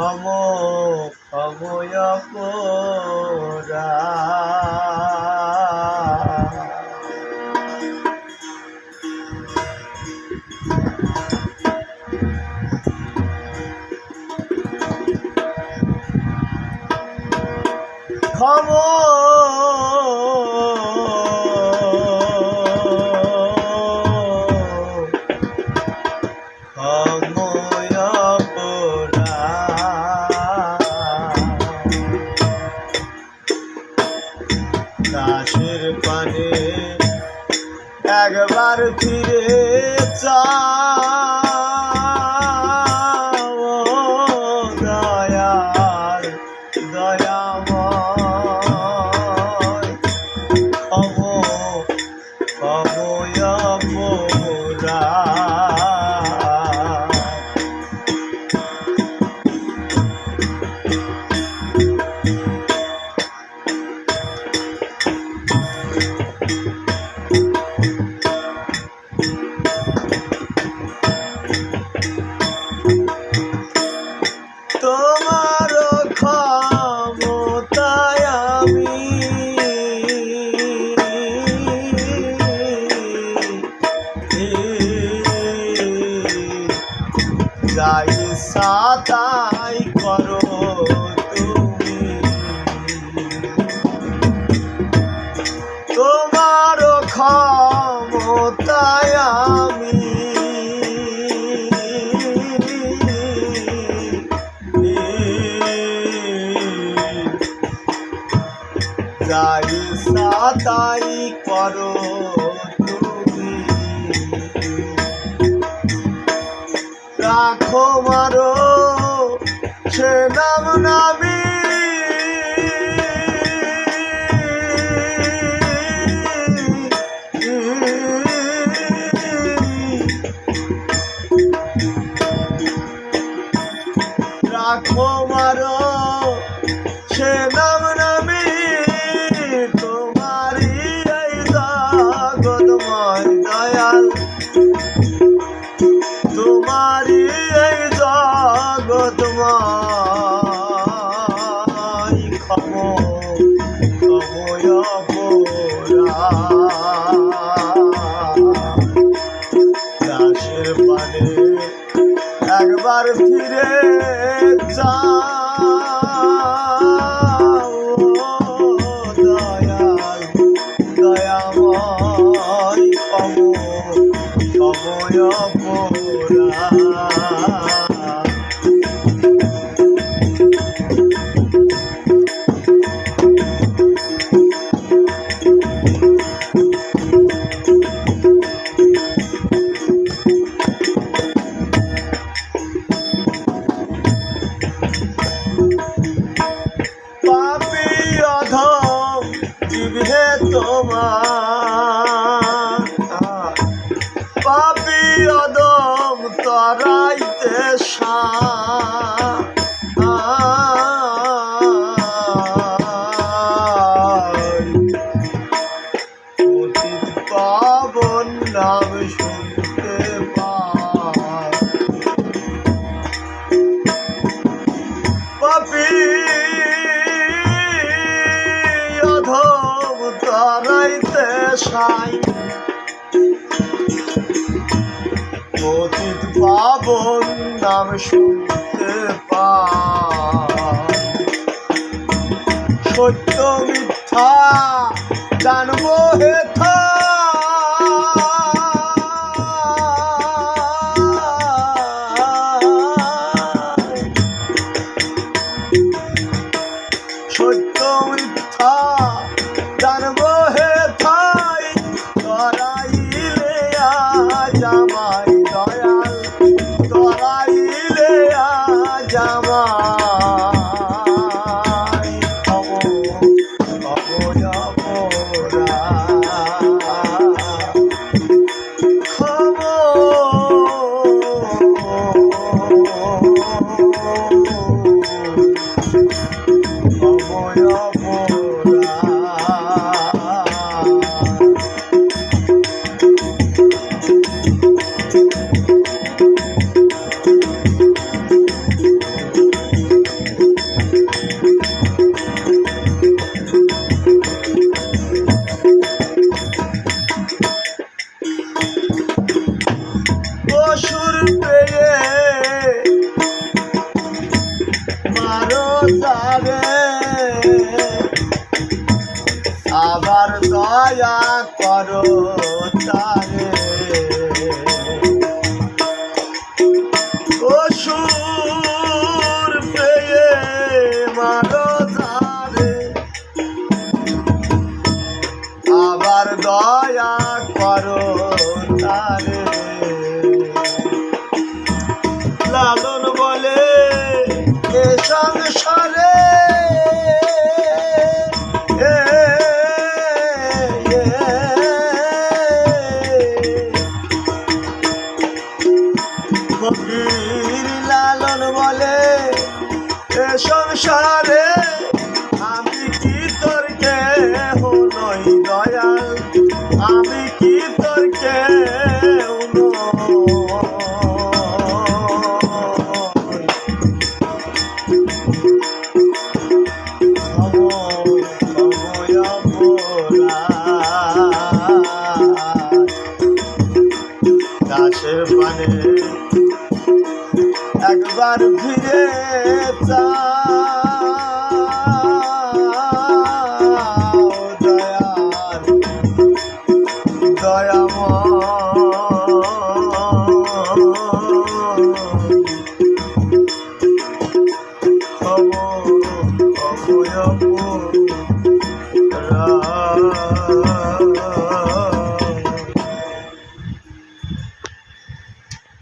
ক্ষম ক্ষময় পোরা আবার ফিরে চা তাই করো তুমি। রাখো মারো সে নাম নামী না। পতিত পাবন নাম শুনতে পা সত্য Oh, boy, oh. করো তারে। পেয়ে আবার দয়া করো তারে। একবার ফিরে চা